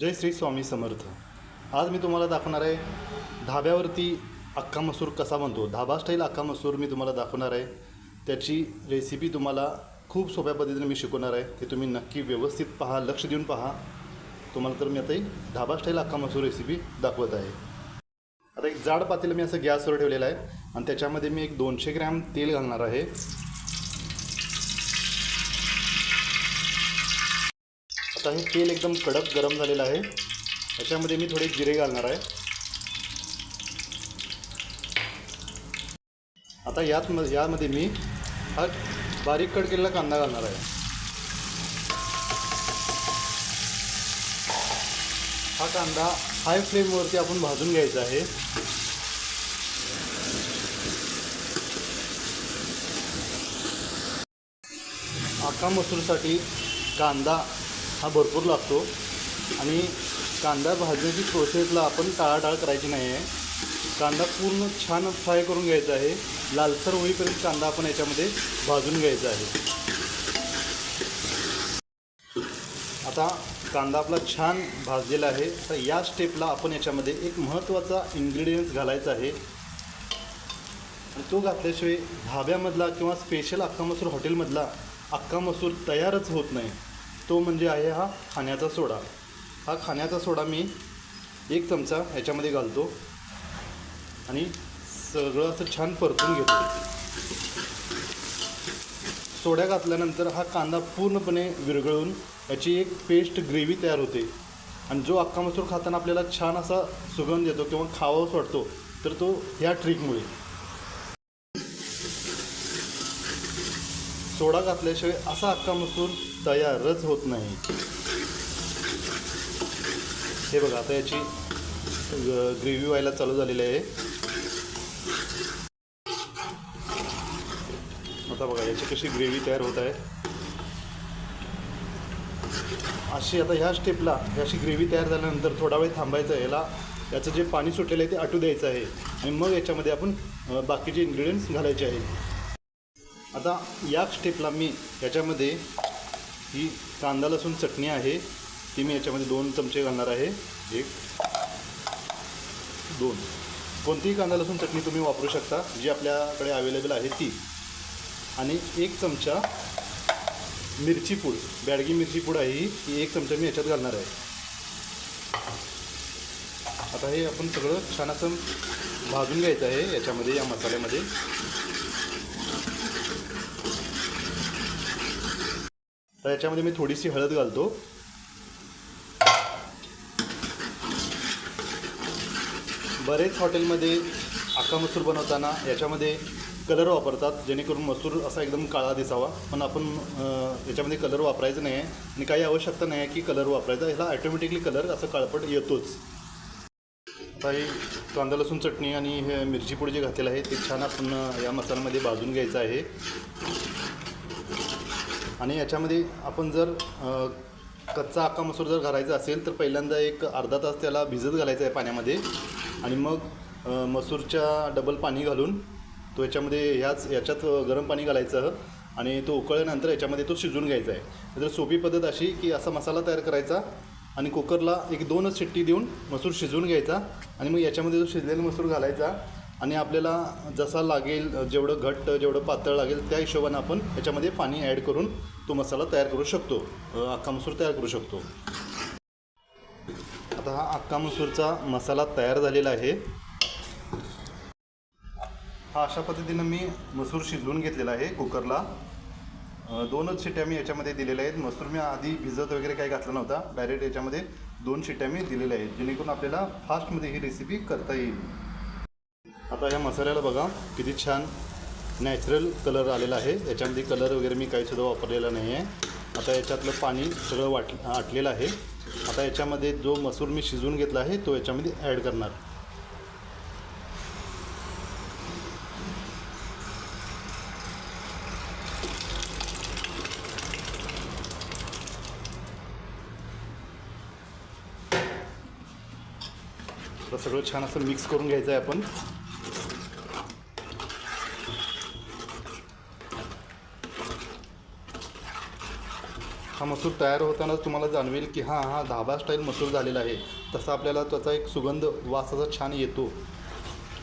जय श्री स्वामी समर्थ. आज मी तुम्हाला दाखवणार आहे धाब्यावरती अख्खा मसूर कसा बनतो. धाबा स्टाईल अख्खा मसूर मी तुम्हाला दाखवणार आहे. त्याची रेसिपी तुम्हाला खूप सोप्या पद्धतीने मी शिकवणार आहे. ते तुम्ही नक्की व्यवस्थित पहा लक्ष देऊन पहा. तुम्हाला तर मी आता एक धाबा स्टाईल अख्खा मसूर रेसिपी दाखवत आहे. आता एक जाड पातेलं मी असं गॅसवर ठेवलेलं आहे. आणि त्याच्यामध्ये मी एक दोनशे ग्रॅम तेल घालणार आहे. आता हे तेल एकदम कडक गरम झालेलं आहे. त्याच्यामध्ये मी थोडे जिरे घालणार आहे. आता यात म यामध्ये मी हा बारीक कट केलेला कांदा घालणार आहे. हा कांदा हाय फ्लेमवरती आपण भाजून घ्यायचा आहे. आका मसूरसाठी कांदा हा भरपूर लागतो. आणि कांदा भाजण्याची प्रोसेसला आपण टाळाटाळ करायची नाही आहे कांदा पूर्ण छान फ्राय करून घ्यायचा आहे. लालसर होईपर्यंत कांदा आपण याच्यामध्ये भाजून घ्यायचा आहे. आता कांदा आपला छान भाजलेला आहे. तर या स्टेपला आपण याच्यामध्ये एक महत्त्वाचा इन्ग्रेडियंट्स घालायचा आहे. आणि तो घातल्याशिवाय धाब्यामधला किंवा स्पेशल अख्खा मसूर हॉटेलमधला अख्खा मसूर तयारच होत नाही. तो म्हणजे आहे हा खाण्याचा सोडा. हा खाण्याचा सोडा मी एक चमचा ह्याच्यामध्ये घालतो. आणि सगळं असं छान परतून घेतो. सोड्या घातल्यानंतर हा कांदा पूर्णपणे विरघळून याची एक पेस्ट ग्रेव्ही तयार होते. आणि जो अख्खा मसूर खाताना आपल्याला छान असा सुगंध येतो किंवा खावाच वाटतो तर तो ह्या ट्रिकमुळे सोडा घातल्याशिवाय असा अख्खा मसूर तयारच होत नाही. हे बघा आता याची ग्रेव्ही व्हायला चालू झालेली आहे. आता बघा याची कशी ग्रेव्ही तयार होत आहे. अशी आता ह्या स्टेपला अशी ग्रेव्ही तयार झाल्यानंतर थोडा वेळ थांबायचं आहे. याला याचं जे पाणी सुटलेलं आहे ते आटू द्यायचं आहे. आणि मग याच्यामध्ये आपण बाकीचे इन्ग्रेडियंट्स घालायचे आहेत आता या स्टेपला मी याच्यामध्ये ही कांदा लसूण चटणी आहे. ती मी याच्यामध्ये दोन चमचे घालणार आहे. एक दोन. कोणतीही कांदा लसूण चटणी तुम्ही वापरू शकता. जी आपल्याकडे अवेलेबल आहे ती. आणि एक चमचा मिरची पूड बॅडगी मिरची पूड आहे ही. एक चमचा मी याच्यात घालणार आहे. आता हे आपण सगळं छान असं भाजून घ्यायचं आहे याच्यामध्ये या मसाल्यामध्ये. तर याच्यामध्ये मी थोडीशी हळद घालतो. बरेच हॉटेलमध्ये अख्खा मसूर बनवताना याच्यामध्ये कलर वापरतात जेणेकरून मसूर असा एकदम काळा दिसावा. पण आपण याच्यामध्ये कलर वापरायचं नाही आहे आणि काही आवश्यकता नाही आहे की कलर वापरायचा. ह्याला ॲटोमॅटिकली कलर असं काळपट येतोच. आता ही कांदा लसूण चटणी आणि हे मिरची पूड जे घातलेलं आहे ते छान आपण या मसाल्यामध्ये भाजून घ्यायचं आहे. आणि याच्यामध्ये आपण जर कच्चा अक्का मसूर जर घालायचा असेल तर पहिल्यांदा एक अर्धा तास त्याला भिजत घालायचं आहे पाण्यामध्ये. आणि मग मसूरच्या डबल पाणी घालून तो याच्यामध्ये ह्याच याच्यात गरम पाणी घालायचं आणि तो उकळल्यानंतर याच्यामध्ये तो शिजवून घ्यायचा आहे. तर सोपी पद्धत अशी की असा मसाला तयार करायचा आणि कुकरला एक दोनच शिट्टी देऊन मसूर शिजवून घ्यायचा आणि मग याच्यामध्ये जो शिजलेला मसूर घालायचा आणि आपल्याला जसा लागेल जेवढं घट्ट जेवढं पातळ लागेल त्या हिशोबाने आपण याच्यामध्ये पाणी ॲड करून तो मसाला तयार करू शकतो. अख्खा मसूर तयार करू शकतो. आता हा अख्खा मसूरचा मसाला तयार झालेला आहे. हा अशा पद्धतीनं मी मसूर शिजवून घेतलेला आहे कुकरला. दोनच शिट्या मी याच्यामध्ये दिलेल्या आहेत. मसूर मी आधी भिजत वगैरे काही घातला नव्हता. डायरेक्ट याच्यामध्ये दोन शिट्या मी दिलेल्या आहेत जेणेकरून आपल्याला फास्टमध्ये ही रेसिपी करता येईल. आता ह्या मसाल्याला बघा किती छान नॅचरल कलर आलेला आहे. याच्यामध्ये कलर वगैरे मी काहीसुद्धा वापरलेला नाही आहे आता याच्यातलं पाणी सगळं वाट आटलेलं आहे. आता याच्यामध्ये जो मसूर मी शिजवून घेतला आहे तो याच्यामध्ये ॲड करणार. तर सगळं छान असं मिक्स करून घ्यायचं आहे आपण. हा मसूर तयार होतानाच तुम्हाला जाणवेल की हां हा धाबा स्टाईल मसूर झालेला आहे. तसा आपल्याला त्याचा एक सुगंध वास असा छान येतो.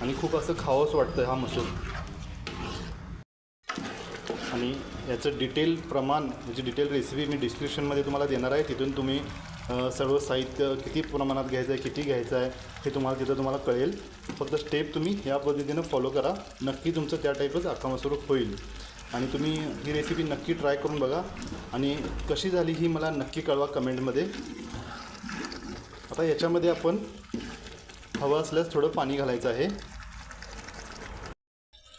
आणि खूप असं खावंच वाटतं हा मसूर. आणि याचं डिटेल प्रमाण म्हणजे डिटेल रेसिपी मी डिस्क्रिप्शनमध्ये तुम्हाला देणार आहे. तिथून तुम्ही सर्व साहित्य किती प्रमाणात घ्यायचं आहे किती घ्यायचं आहे हे तुम्हाला तिथं तुम्हाला कळेल. फक्त स्टेप तुम्ही या पद्धतीनं फॉलो करा. नक्की तुमचं त्या टाईपच अख्खा मसूर होईल. आणि तुम्ही ही रेसिपी नक्की ट्राय करून बघा. आणि कशी झाली ही मला नक्की कळवा कमेंटमध्ये आता याच्यामध्ये आपण हवं असल्यास थोडं पाणी घालायचं आहे.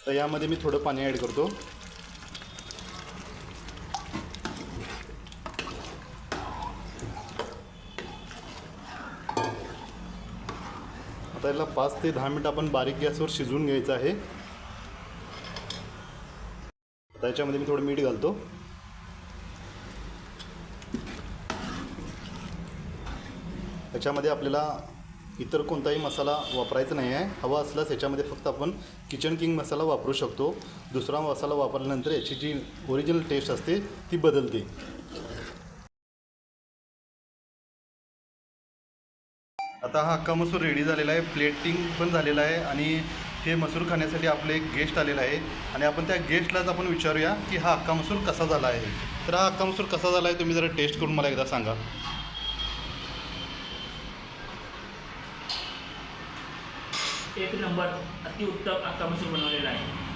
तर यामध्ये मी थोडं पाणी ॲड करतो. आता याला पाच ते दहा मिनटं आपण बारीक गॅसवर शिजवून घ्यायचं आहे. आता याच्यामध्ये मी थोडं मीठ घालतो. याच्यामध्ये आपल्याला इतर कोणताही मसाला वापरायचा नाही आहे. हवा असल्यास याच्यामध्ये फक्त आपण किचन किंग मसाला वापरू शकतो. दुसरा मसाला वापरल्यानंतर याची जी ओरिजिनल टेस्ट असते ती बदलते. आता हा अख्खा मसूर रेडी झालेला आहे. प्लेटिंग पण झालेला आहे आणि हे मसूर खाण्यासाठी आपले एक गेस्ट आलेला आहे. आणि आपण त्या गेस्टलाच आपण विचारूया की हा अक्का मसूर कसा झाला आहे. तर हा अक्का मसूर कसा झाला आहे तुम्ही जरा टेस्ट करून मला एकदा सांगा. एक नंबर अतिउत्तम अक्का मसूर बनवलेला आहे.